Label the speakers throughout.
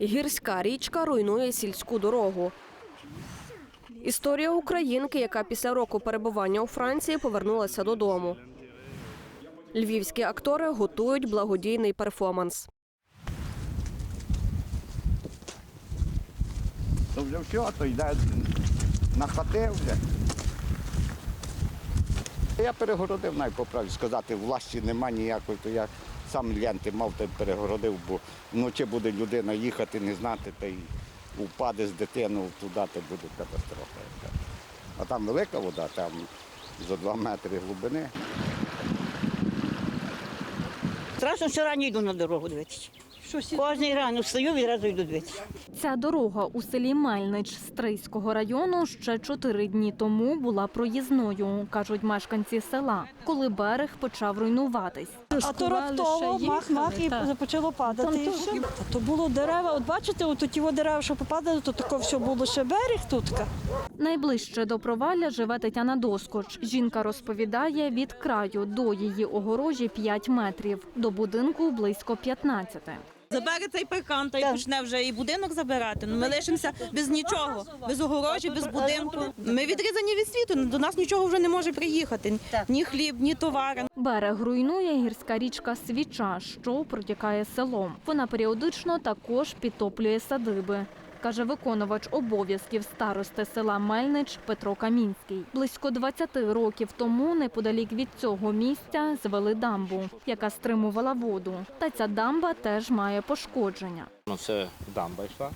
Speaker 1: Гірська річка руйнує сільську дорогу. Історія українки, яка після року перебування у Франції повернулася додому. Львівські актори готують благодійний перформанс.
Speaker 2: То вже все, то йде на хати вже. Я перегородив, навіть по правді сказати, власті нема ніякої, то я сам ленти мав, то перегородив, бо вночі буде людина їхати, не знати, та й упаде з дитиною туди, то буде катастрофа. А там велика вода, там за два метри глибини.
Speaker 3: Страшно, що рані йду на дорогу дивитися. Кожний ранок встаю, відразу йду дивитися.
Speaker 4: Ця дорога у селі Мельнич Стрийського району ще чотири дні тому була проїзною, кажуть мешканці села, коли берег почав руйнуватись.
Speaker 5: А то раптово мах-мах і почало падати. і все. А то було дерева. От бачите, от ті дерева, що попадали, то тако все було ще берег тут.
Speaker 4: Найближче до провалля живе Тетяна Доскоч. Жінка розповідає, від краю до її огорожі 5 метрів, до будинку близько 15.
Speaker 6: Забере цей паркан, та й почне вже і будинок забирати. Ну, ми лишимося без нічого, без огорожі, без будинку. Ми відрізані від світу, до нас нічого вже не може приїхати. Ні хліб, ні товари.
Speaker 4: Берег руйнує гірська річка Свіча, що протікає селом. Вона періодично також підтоплює садиби. Каже виконувач обов'язків старости села Мельнич Петро Камінський. Близько 20 років тому неподалік від цього місця звели дамбу, яка стримувала воду. Та ця дамба теж має пошкодження.
Speaker 7: Ну, це дамба йшла.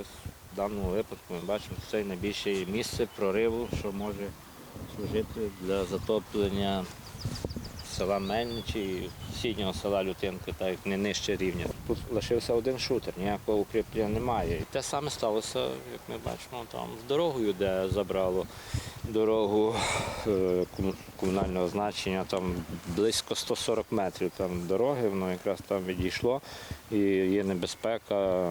Speaker 7: Ось в даному випадку ми бачимо, що це найбільше місце прориву, що може служити для затоплення села Мельничі і сусіднього села Лютинки, так як не нижче рівня. Тут лишився один шутер, ніякого укріплення немає. І те саме сталося, як ми бачимо, там з дорогою, де забрало дорогу е, комунального значення, там близько 140 метрів там дороги, воно якраз там відійшло і є небезпека,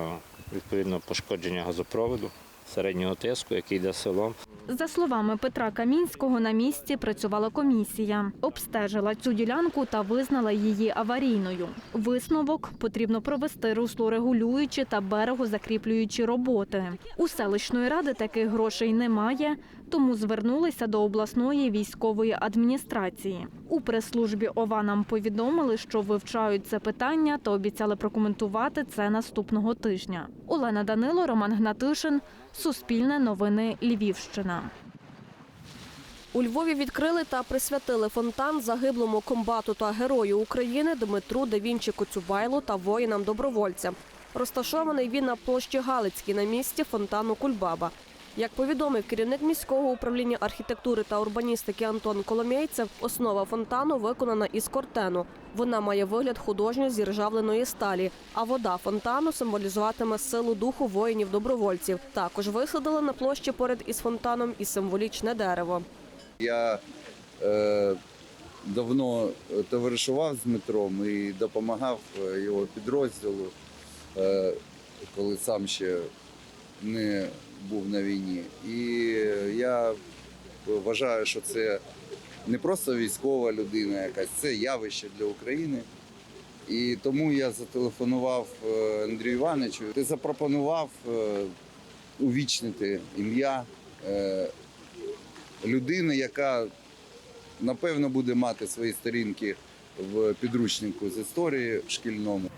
Speaker 7: відповідно, пошкодження газопроводу середнього тиску, який йде селом.
Speaker 4: За словами Петра Камінського, на місці працювала комісія, обстежила цю ділянку та визнала її аварійною. Висновок потрібно провести руслорегулюючі та берегозакріплюючі роботи. У селищної ради таких грошей немає, тому звернулися до обласної військової адміністрації. У прес-службі ОВА нам повідомили, що вивчають це питання та обіцяли прокоментувати це наступного тижня. Олена Данило, Роман Гнатишин, Суспільне новини Львівщина.
Speaker 1: У Львові відкрили та присвятили фонтан загиблому комбату та герою України Дмитру Девінчі Коцюбайлу та воїнам-добровольцям. Розташований він на площі Галицькій на місці фонтану Кульбаба. Як повідомив керівник міського управління архітектури та урбаністики Антон Коломєйцев, основа фонтану виконана із кортену. Вона має вигляд художньо зіржавленої сталі, а вода фонтану символізуватиме силу духу воїнів-добровольців. Також висадили на площі поряд із фонтаном і символічне дерево.
Speaker 8: Я е, давно товаришував з Дмитром і допомагав е, його підрозділу, е, коли сам ще не був на війні. І я вважаю, що це не просто військова людина якась, це явище для України. І тому я зателефонував е, Андрію Івановичу і запропонував е, увічнити ім'я е, людини, яка напевно буде мати свої сторінки в підручнику з історії шкільному.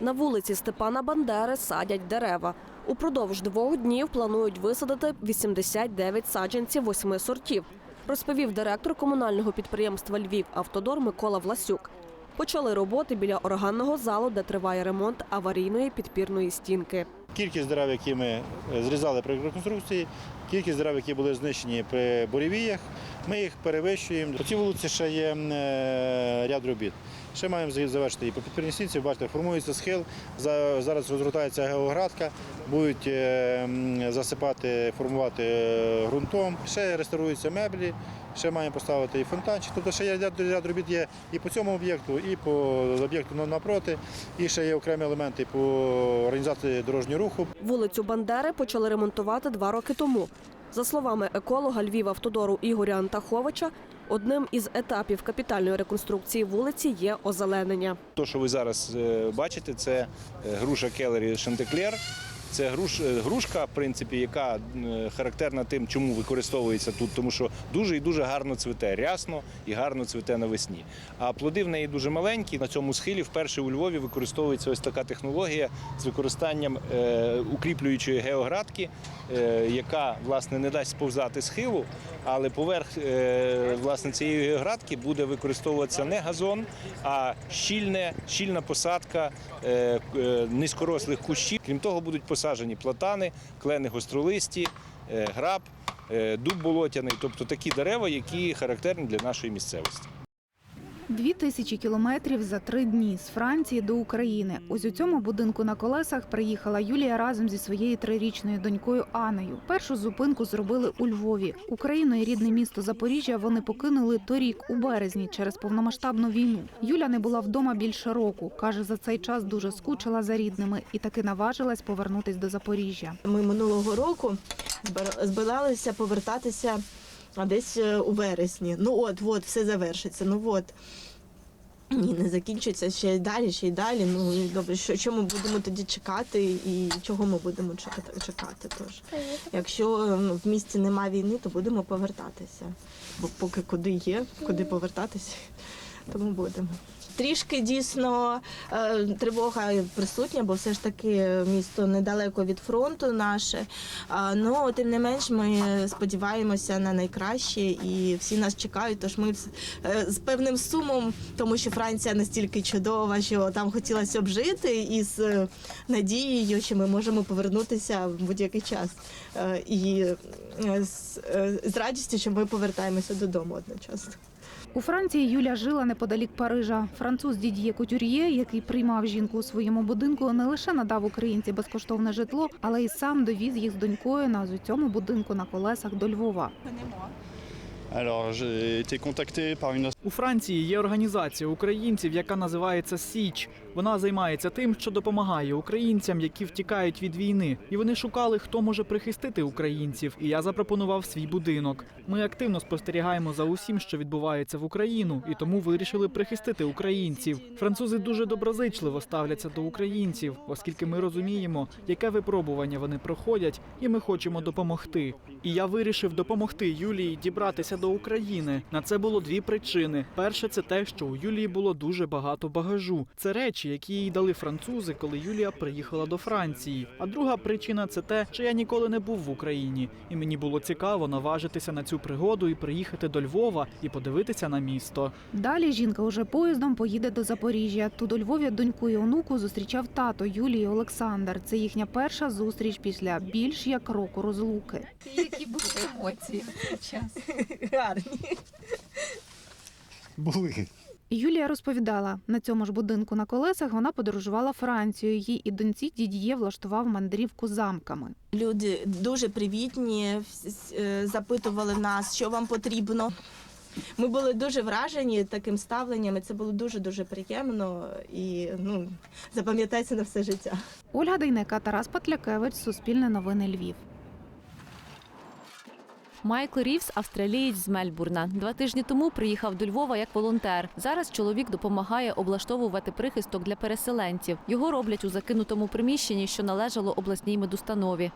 Speaker 1: На вулиці Степана Бандери садять дерева. Упродовж двох днів планують висадити 89 саджанців восьми сортів, розповів директор комунального підприємства Львів Автодор Микола Власюк. Почали роботи біля органного залу, де триває ремонт аварійної підпірної стінки.
Speaker 9: Кількість дерев, які ми е, зрізали при реконструкції, кількість дерев, які були знищені при буревіях, ми їх перевищуємо. По цій вулиці ще є е, ряд робіт. Ще маємо завершити і по підпірній. Бачите, формується схил. Зараз розгортається геоградка, будуть е, засипати, формувати е, ґрунтом. Ще реставруються меблі, ще маємо поставити і фонтанчик. Тобто ще є ряд робіт є і по цьому об'єкту, і по об'єкту напроти, і ще є окремі елементи по організації дорожнього руху.
Speaker 1: Вулицю Бандери почали ремонтувати два роки тому. За словами еколога Львів автодору Ігоря Антаховича, одним із етапів капітальної реконструкції вулиці є озеленення.
Speaker 10: То, що ви зараз е, бачите, це е, груша Келері Шантеклер. Це груш, е, грушка, в принципі, яка е, характерна тим, чому використовується тут, тому що дуже і дуже гарно цвіте, рясно і гарно цвіте навесні. А плоди в неї дуже маленькі. На цьому схилі вперше у Львові використовується ось така технологія з використанням е, укріплюючої геоградки, яка власне не дасть сповзати схилу, але поверх власне цієї геоградки буде використовуватися не газон, а щільне, щільна посадка низькорослих кущів. Крім того, будуть посаджені платани, клени гостролисті, е, граб, е, дуб болотяний, тобто такі дерева, які характерні для нашої місцевості.
Speaker 11: Дві тисячі кілометрів за три дні з Франції до України. Ось у цьому будинку на колесах приїхала Юлія разом зі своєю трирічною донькою Анею. Першу зупинку зробили у Львові. Україну і рідне місто Запоріжжя вони покинули торік у березні через повномасштабну війну. Юля не була вдома більше року. каже, за цей час дуже скучила за рідними і таки наважилась повернутись до Запоріжжя.
Speaker 12: Ми минулого року збира- збиралися повертатися а, десь е, у вересні. Ну от, от, все завершиться. Ну от. Ні, не закінчується ще й далі, ще й далі. Ну і добре, що, що ми будемо тоді чекати і чого ми будемо чекати? чекати тож. Якщо ну, в місті немає війни, то будемо повертатися. Бо поки куди є, куди повертатися, тому будемо. Трішки дійсно е, тривога присутня, бо все ж таки місто недалеко від фронту наше. Ну тим не менш, ми сподіваємося на найкраще і всі нас чекають. Тож ми з- е, певним сумом, тому що Франція настільки чудова, що там хотілося б жити, і з е, надією, що ми можемо повернутися в будь-який час. І з, з радістю, що ми повертаємося додому одночасно.
Speaker 11: У Франції Юля жила неподалік Парижа. Француз Дід'є Кутюр'є, який приймав жінку у своєму будинку, не лише надав українці безкоштовне житло, але й сам довіз їх з донькою на цьому будинку на колесах до Львова.
Speaker 13: У Франції є організація українців, яка називається Січ. Вона займається тим, що допомагає українцям, які втікають від війни. І вони шукали, хто може прихистити українців. І я запропонував свій будинок. Ми активно спостерігаємо за усім, що відбувається в Україну, і тому вирішили прихистити українців. Французи дуже доброзичливо ставляться до українців, оскільки ми розуміємо, яке випробування вони проходять, і ми хочемо допомогти. І я вирішив допомогти Юлії дібратися до України. На це було дві причини. Перше, це те, що у Юлії було дуже багато багажу. Це речі, які їй дали французи, коли Юлія приїхала до Франції. А друга причина це те, що я ніколи не був в Україні, і мені було цікаво наважитися на цю пригоду і приїхати до Львова і подивитися на місто.
Speaker 11: Далі жінка уже поїздом поїде до Запоріжжя. Тут у Львові доньку і онуку зустрічав тато Юлії Олександр. Це їхня перша зустріч після більш як року розлуки.
Speaker 12: Які були емоції? Гарні.
Speaker 9: Були.
Speaker 11: Юлія розповідала, на цьому ж будинку на колесах вона подорожувала Францією. Їй і доньці дід'є влаштував мандрівку замками.
Speaker 12: Люди дуже привітні, е, запитували нас, що вам потрібно. Ми були дуже вражені таким ставленням. і Це було дуже дуже приємно і ну запам'ятається на все життя.
Speaker 11: Ольга Дейнека, Тарас Патлякевич, Суспільне новини Львів.
Speaker 14: Майкл Рівс, австралієць з Мельбурна. Два тижні тому приїхав до Львова як волонтер. Зараз чоловік допомагає облаштовувати прихисток для переселенців. Його роблять у закинутому приміщенні, що належало обласній медустанові.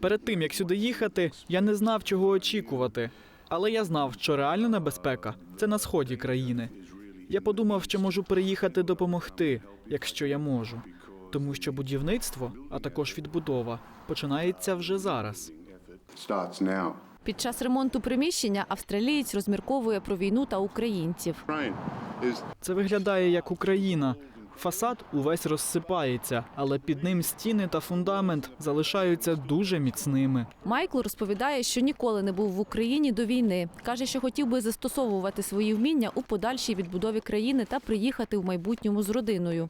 Speaker 13: Перед тим як сюди їхати, я не знав, чого очікувати. Але я знав, що реальна небезпека це на сході країни. Я подумав, що можу приїхати допомогти, якщо я можу. Тому що будівництво, а також відбудова, починається вже зараз.
Speaker 14: Під час ремонту приміщення австралієць розмірковує про війну та українців.
Speaker 13: Це виглядає як Україна. Фасад увесь розсипається, але під ним стіни та фундамент залишаються дуже міцними.
Speaker 14: Майкл розповідає, що ніколи не був в Україні до війни. каже, що хотів би застосовувати свої вміння у подальшій відбудові країни та приїхати в майбутньому з родиною.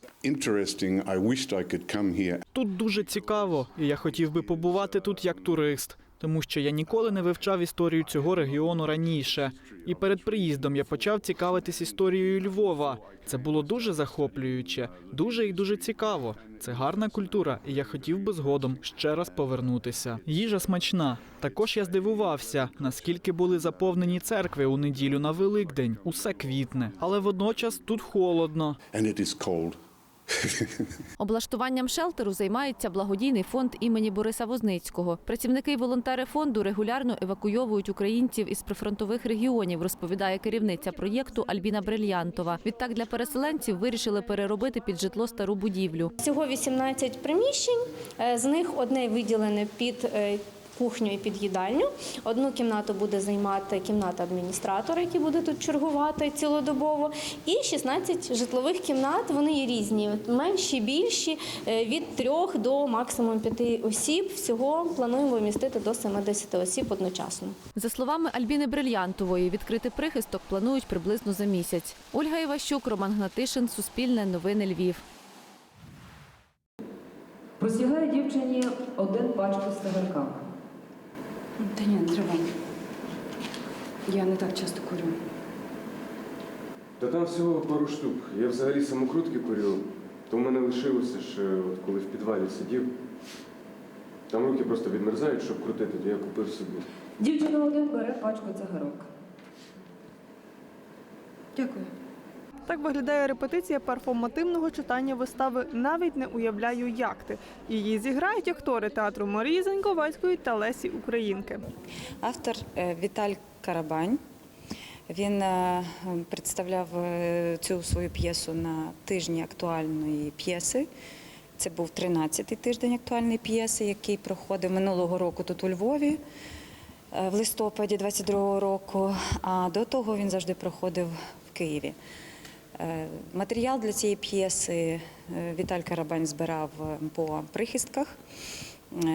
Speaker 13: Тут дуже цікаво, і я хотів би побувати тут як турист. Тому що я ніколи не вивчав історію цього регіону раніше. І перед приїздом я почав цікавитись історією Львова. Це було дуже захоплююче, дуже і дуже цікаво. Це гарна культура, і я хотів би згодом ще раз повернутися. Їжа смачна. Також я здивувався, наскільки були заповнені церкви у неділю на Великдень. Усе квітне, але водночас тут холодно.
Speaker 15: and it is cold.
Speaker 14: Облаштуванням шелтеру займається благодійний фонд імені Бориса Возницького. Працівники і волонтери фонду регулярно евакуйовують українців із прифронтових регіонів, розповідає керівниця проєкту Альбіна Брильянтова. Відтак для переселенців вирішили переробити під житло стару будівлю.
Speaker 16: Всього 18 приміщень, е, з них одне виділене під е, кухню і під їдальню. Одну кімнату буде займати кімната адміністратора, який буде тут чергувати цілодобово. І 16 житлових кімнат, вони є різні, менші, більші, е, від 3 до максимум 5 осіб. Всього плануємо вмістити до 70 осіб одночасно.
Speaker 14: За словами Альбіни Брильянтової, відкрити прихисток планують приблизно за місяць. Ольга Іващук, Роман Гнатишин, Суспільне новини Львів.
Speaker 17: Простягає дівчині один пачку цигарками. Та ні, не треба. Я не так часто курю.
Speaker 18: Та там всього пару штук. Я взагалі самокрутки курю, то в мене лишилося ще, от коли в підвалі сидів. Там руки просто відмерзають, щоб крутити, то я купив собі.
Speaker 17: Дівчина один бере пачку цигарок.
Speaker 5: Дякую. Так виглядає репетиція перформативного читання вистави Навіть не уявляю, як ти. Її зіграють актори театру Марії Заньковецької та Лесі Українки.
Speaker 19: Автор е, Віталь Карабань. Він е, представляв е, цю свою п'єсу на тижні актуальної п'єси. Це був 13-й тиждень актуальної п'єси, який проходив минулого року тут у Львові в листопаді 22-го року. А до того він завжди проходив в Києві. Е, Матеріал для цієї п'єси е, Віталь Карабань збирав е, по прихистках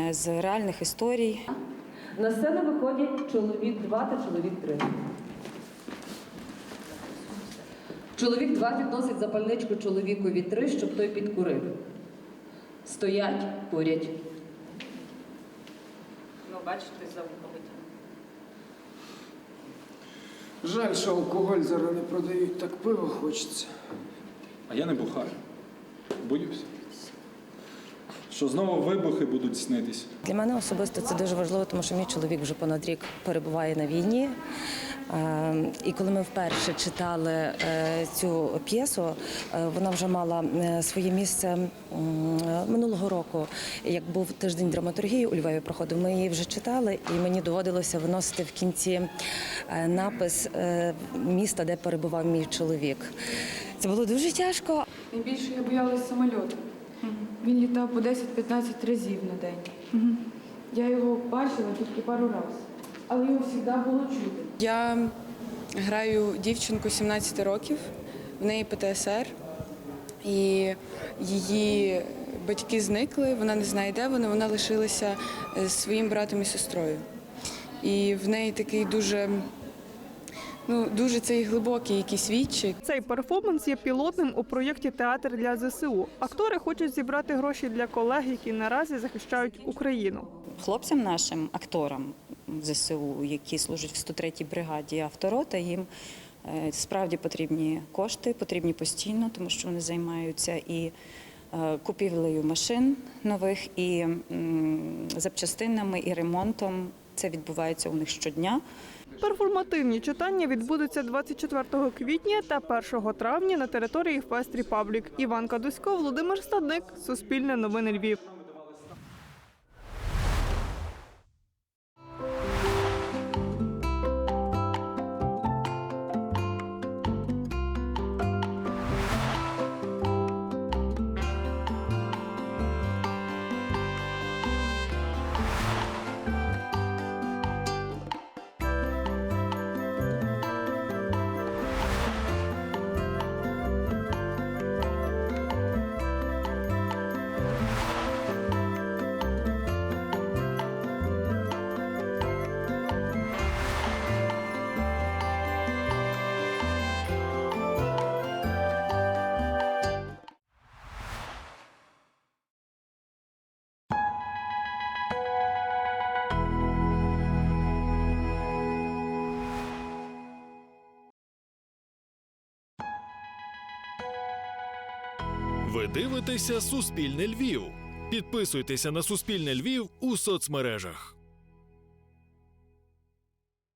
Speaker 19: з реальних історій.
Speaker 17: На сцену виходять чоловік два та чоловік три. Чоловік два підносить запальничку чоловікові три, щоб той підкурив. Стоять, курять. Ну, бачите, за
Speaker 20: Жаль, що алкоголь зараз не продають, так пиво хочеться.
Speaker 21: А я не бухаю. Боюся. Що знову вибухи будуть снитись.
Speaker 22: Для мене особисто це дуже важливо, тому що мій чоловік вже понад рік перебуває на війні. Е, І коли ми вперше читали е, цю п'єсу, е, вона вже мала е, своє місце минулого року. Як був тиждень драматургії у Львові проходив, ми її вже читали, і мені доводилося виносити в кінці напис міста, де перебував мій чоловік. Це було дуже тяжко,
Speaker 23: Найбільше я боялась самольоту. Він літав по 10-15 разів на день. Я його бачила тільки пару разів, але його завжди було чути.
Speaker 24: Я граю дівчинку 17 років, в неї ПТСР, і її батьки зникли, вона не знає, де вони, вона лишилася з своїм братом і сестрою. І в неї такий дуже, ну, дуже цей глибокий якийсь відчай.
Speaker 5: Цей перформанс є пілотним у проєкті Театр для ЗСУ. Актори хочуть зібрати гроші для колег, які наразі захищають Україну.
Speaker 19: хлопцям нашим акторам ЗСУ, які служать в 103-й бригаді авторота, їм е, справді потрібні кошти, потрібні постійно, тому що вони займаються і е, купівлею машин нових, і запчастинами, і ремонтом. Це відбувається у них щодня.
Speaker 5: Перформативні читання відбудуться 24 квітня та 1 травня на території Фест Репаблік. Іван Кадусько, Володимир Стадник, Суспільне новини Львів.
Speaker 25: Ви дивитеся Суспільне Львів. Підписуйтеся на Суспільне Львів у соцмережах.